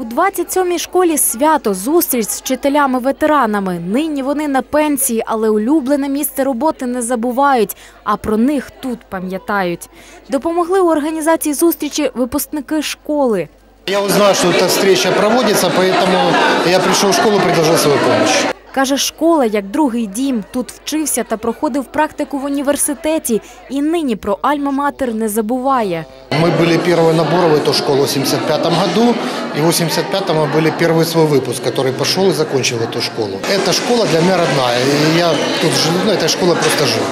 У 27-й школі свято зустріч з вчителями-ветеранами. Нині вони на пенсії, але улюблене місце роботи не забувають, а про них тут пам'ятають. Допомогли у організації зустрічі випускники школи. Я узнал, що ця зустріч проводиться, тому я прийшов в школу, предложив свою помощь. Каже, школа як другий дім. Тут вчився та проходив практику в університеті і нині про Альма-Матер не забуває. Мы были первый набор в эту школу в 85 году, и в 85 мы были первый свой выпуск, который пошел и закончил эту школу. Эта школа для меня родная, и я тут живу, ну, этой школой просто жил.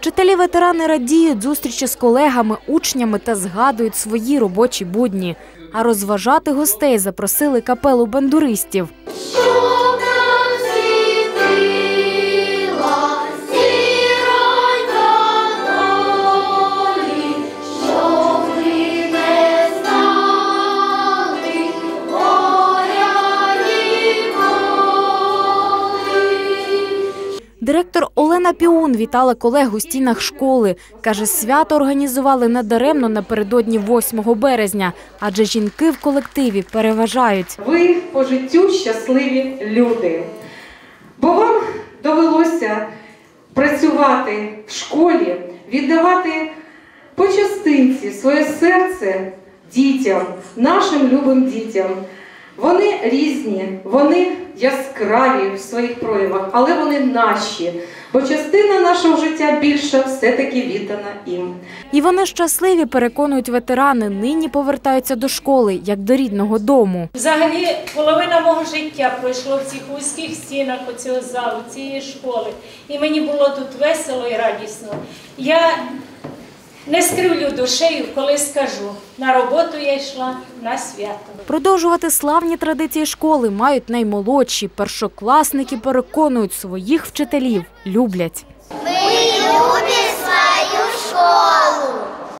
Вчителі-ветерани радіють зустрічі з колегами, учнями та згадують свої робочі будні. А розважати гостей запросили капелу бандуристів. Директор Олена Піун вітала колег у стінах школи. Каже, свято організували надаремно напередодні 8 березня, адже жінки в колективі переважають. Ви по життю щасливі люди. Бо вам довелося працювати в школі, віддавати по частинці своє серце дітям, нашим любим дітям. Вони різні, вони яскраві в своїх проявах, але вони наші. Бо частина нашого життя більша все-таки віддана їм. І вони щасливі, переконують ветерани, нині повертаються до школи, як до рідного дому. Взагалі, половина мого життя пройшло в цих вузьких стінах оцього залу, цієї школи. І мені було тут весело і радісно. Я не скривлю душею, коли скажу на роботу я йшла на свято. Продовжувати славні традиції школи мають наймолодші. Першокласники переконують своїх вчителів, люблять. Ми любимо свою школу.